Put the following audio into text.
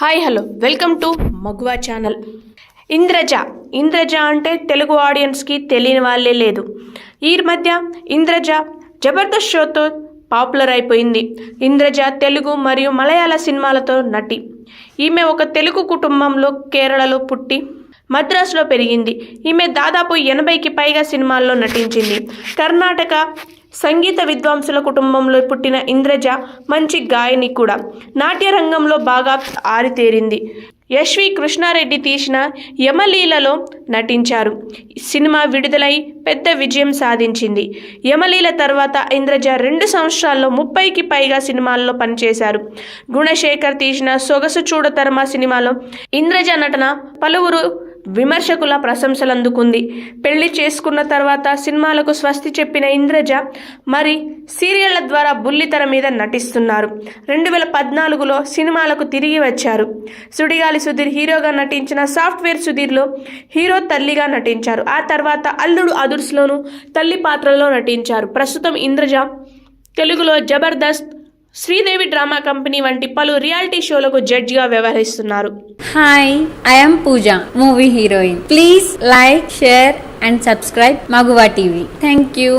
Hi hello welcome to Maguva channel Indraja Indraja అంటే తెలుగు ఆడియన్స్కి తెలియని వాళ్ళే లేదు. ఈ మధ్య ఇంద్రజ జబర్దస్త్ షోతో పాపులర్ అయిపోయింది. ఇంద్రజ తెలుగు మరియు మలయాళ సినిమాలతో నటి. ఈమె ఒక తెలుగు కుటుంబంలో కేరళలో పుట్టి మద్రాసులో పెరిగింది. ఈమె దాదాపు ఎనభైకి పైగా సినిమాల్లో నటించింది. కర్ణాటక సంగీత విద్వాంసుల కుటుంబంలో పుట్టిన ఇంద్రజ మంచి గాయని కూడా. నాట్య రంగంలో బాగా ఆరితేరింది. యశ్వి కృష్ణారెడ్డి తీసిన యమలీలలో నటించారు. సినిమా విడుదలై పెద్ద విజయం సాధించింది. యమలీల తర్వాత ఇంద్రజ రెండు సంవత్సరాల్లో ముప్పైకి పైగా సినిమాల్లో పనిచేశారు. గుణశేఖర్ తీసిన సొగసు చూడతరమ సినిమాలో ఇంద్రజ నటన పలువురు విమర్శకుల ప్రశంసలు అందుకుంది పెళ్ళి చేసుకున్న తర్వాత సినిమాలకు స్వస్తి చెప్పిన ఇంద్రజ మరి సీరియళ్ళ ద్వారా బుల్లితెర మీద నటిస్తున్నారు. రెండు వేల పద్నాలుగులో సినిమాలకు తిరిగి వచ్చారు. సుడిగాలి సుధీర్ హీరోగా నటించిన సాఫ్ట్వేర్ సుధీర్లో హీరో తల్లిగా నటించారు. ఆ తర్వాత అల్లుడు అదుర్స్లోను తల్లి పాత్రలో నటించారు. ప్రస్తుతం ఇంద్రజ తెలుగులో జబర్దస్త్ శ్రీదేవి డ్రామా కంపెనీ వంటి పలు రియాలిటీ షోలకు జడ్జి గా వ్యవహరిస్తున్నారు hi I'm Pooja movie heroine please like share and subscribe Maguva TV thank you